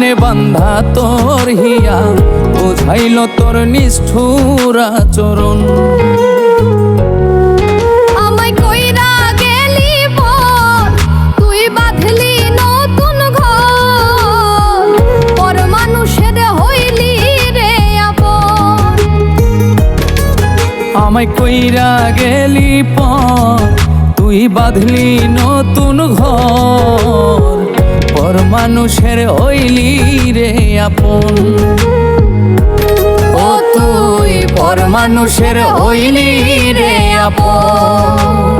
পাশানে বান্ধা তোর হিয়া বুঝাইল তোর নিষ্ঠুর আচরণ। আমায় কইরা গেলি পর তুই বাঁধলি নতুন ঘর। পর মানুষের হইলি রে আপন। ও তুই পর মানুষের হইলি রে আপন।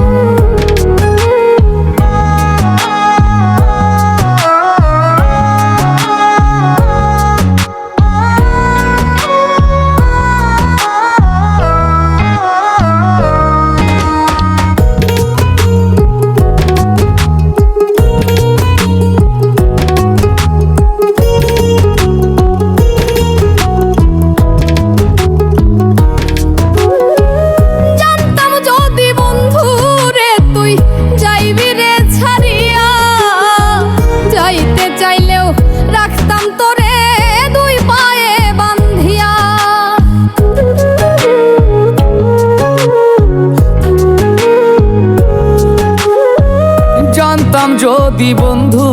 যদি বন্ধু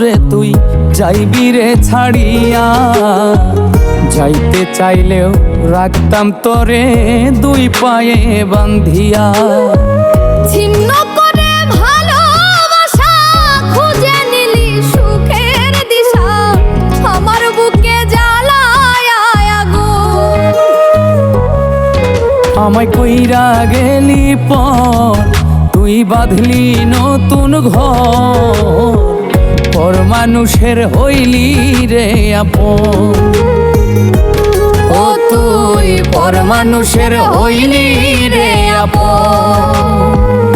রে তুই যাইবি রে ছাড়িয়া যাইতে চাইলেও রাখতাম তোরে দুই পায়ে বান্ধিয়া ছিন্ন করে ভালোবাসা খুঁজে নিলি সুখের দিশা আমার বুকে জ্বালায় আমায় কইরা গেলি পর তুই বাঁধলি নতুন ঘর মানুষের হইলি রে আপন। ও তুই পর মানুষের হইলি রে আপন।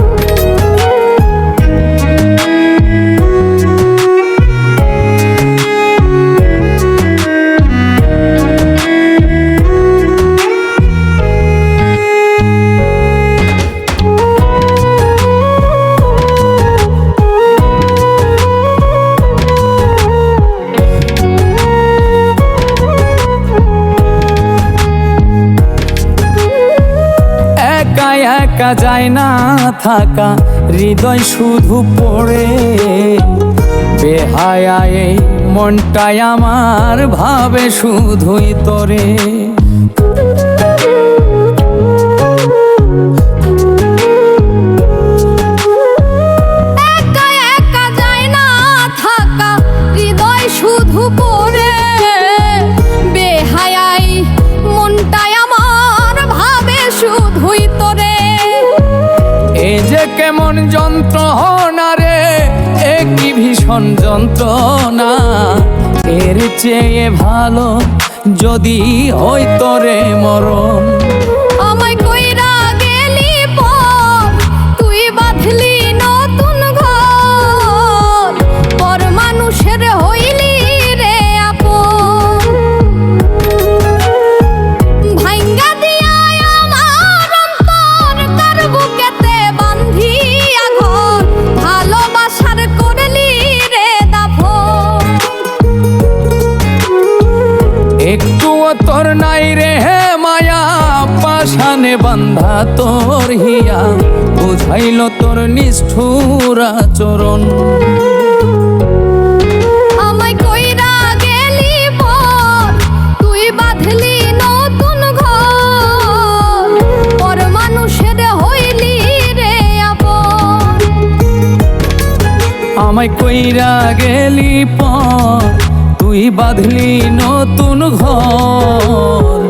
যায় না থাকা হৃদয় শুধু পড়ে। বেহায় এই মনটাই আমার ভাবে শুধুই তোরে। শুধু কেমন যন্ত্রণা রে? এ কি ভীষণ যন্ত্রণা? এর চেয়ে ভালো যদি হয় তোরে পাশানে বান্ধা তোর হিয়া বুঝাইল তোর নিষ্ঠুর আচরণ। আমায় কইরা গেলি পর তুই বাঁধলি নতুন ঘর।